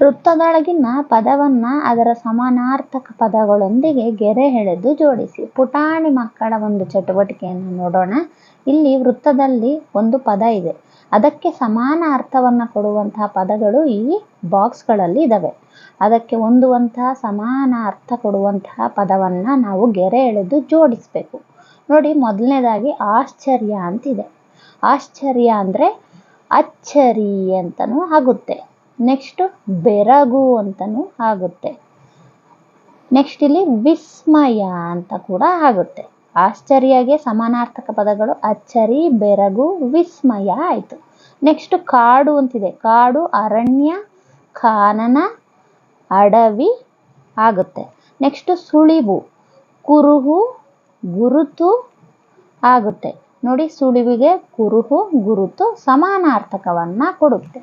ವೃತ್ತದೊಳಗಿನ ಪದವನ್ನ ಅದರ ಸಮಾನಾರ್ಥಕ ಪದಗಳೊಂದಿಗೆ ಗೆರೆ ಎಳೆದು ಜೋಡಿಸಿ. ಪುಟಾಣಿ ಮಕ್ಕಳ ಒಂದು ಚಟುವಟಿಕೆಯನ್ನು ನೋಡೋಣ. ಇಲ್ಲಿ ವೃತ್ತದಲ್ಲಿ ಒಂದು ಪದ ಇದೆ. ಅದಕ್ಕೆ ಸಮಾನ ಅರ್ಥವನ್ನು ಕೊಡುವಂತಹ ಪದಗಳು ಈ ಬಾಕ್ಸ್ಗಳಲ್ಲಿ ಇದಾವೆ. ಅದಕ್ಕೆ ಹೊಂದುವಂತಹ ಸಮಾನ ಅರ್ಥ ಕೊಡುವಂತಹ ಪದವನ್ನ ನಾವು ಗೆರೆ ಎಳೆದು ಜೋಡಿಸ್ಬೇಕು. ನೋಡಿ, ಮೊದಲನೇದಾಗಿ ಆಶ್ಚರ್ಯ ಅಂತಿದೆ. ಆಶ್ಚರ್ಯ ಅಂದ್ರೆ ಅಚ್ಚರಿ ಅಂತನೂ ಆಗುತ್ತೆ. ನೆಕ್ಸ್ಟ್ ಬೆರಗು ಅಂತಲೂ ಆಗುತ್ತೆ. ನೆಕ್ಸ್ಟ್ ಇಲ್ಲಿ ವಿಸ್ಮಯ ಅಂತ ಕೂಡ ಆಗುತ್ತೆ. ಆಶ್ಚರ್ಯಗೆ ಸಮಾನಾರ್ಥಕ ಪದಗಳು ಅಚ್ಚರಿ, ಬೆರಗು, ವಿಸ್ಮಯ ಆಯಿತು. ನೆಕ್ಸ್ಟ್ ಕಾಡು ಅಂತಿದೆ. ಕಾಡು ಅರಣ್ಯ ಕಾನನ ಅಡವಿ ಆಗುತ್ತೆ. ನೆಕ್ಸ್ಟ್ ಸುಳಿವು, ಕುರುಹು, ಗುರುತು ಆಗುತ್ತೆ. ನೋಡಿ ಸುಳಿವಿಗೆ ಕುರುಹು, ಗುರುತು ಸಮಾನಾರ್ಥಕವನ್ನ ಕೊಡುತ್ತೆ.